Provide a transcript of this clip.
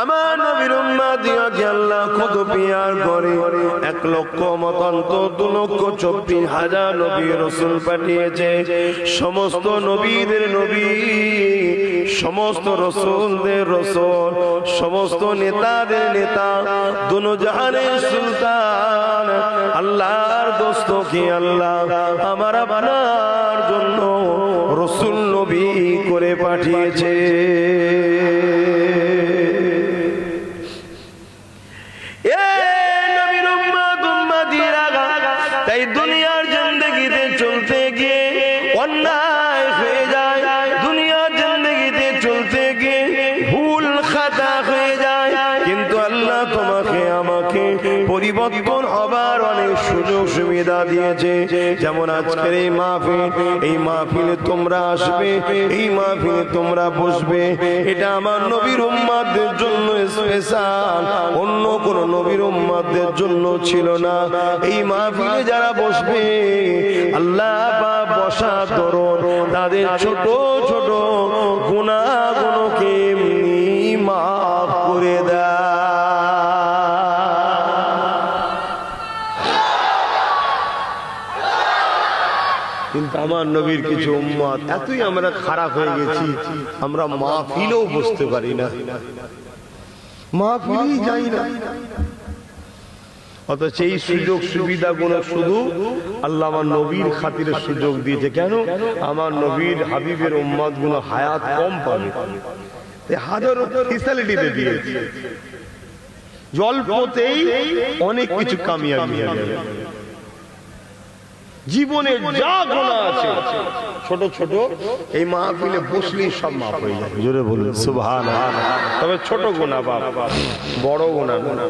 আমার নবীর উম্মাদিয়াকে আল্লাহ কত পিয়ার করে? এক লক্ষ মতান্ত দু লক্ষ চব্বিশ হাজার নবী রসুল পাঠিয়েছে। সমস্ত নবীদের নবী, সমস্ত রসুলদের রসুল, সমস্ত নেতাদের নেতা, দুনো জাহানের সুলতান, আল্লাহর দোস্ত কি আল্লাহ আমার আপনার জন্য রসুল নবী করে পাঠিয়েছে। তাই দুনিয়ার পরিবর্তন হবার অনেক সুযোগ সুবিধা দিয়েছে। যেমন আজকের এই মাহফিল, এই মাহফিলে তোমরা আসবে, এই মাহফিলে তোমরা বসবে। এটা আমার নবীর উম্মাদের জন্য স্পেশাল অন্য কোন নবীর উম্মাদের জন্য ছিল না। এই মাহফিলে যারা বসবে, আল্লাহ বা বসা দরদ তাদের ছোট ছোট গুণাগুণকে কিন্তু আমার নবীর কিছু উম্মত, এতই আমরা খারাপ হয়ে গেছি, আমরা মাহফিলেও বসতে পারি না। মাহফিলেই যাই না। অথচ এই সুযোগ সুবিধা গুলো শুধু আল্লাহ আমার নবীর খাতিরে সুযোগ দিয়েছে। কেন? আমার নবীর হাবিবের উম্মতগুলো হায়াত কম পাবে। তাই হাজারো ফেসিলিটি দিয়েছে। অনেক কিছু কামিয়াবি হয়ে যাবে। জীবনে যা গোনা আছে। ছোট ছোট এই মাহফিলে বসলেই সব মাফ হয়ে যাবে। জোরে বলুন সুবহান তবে ছোট গোনা বাপ বড় গোনা না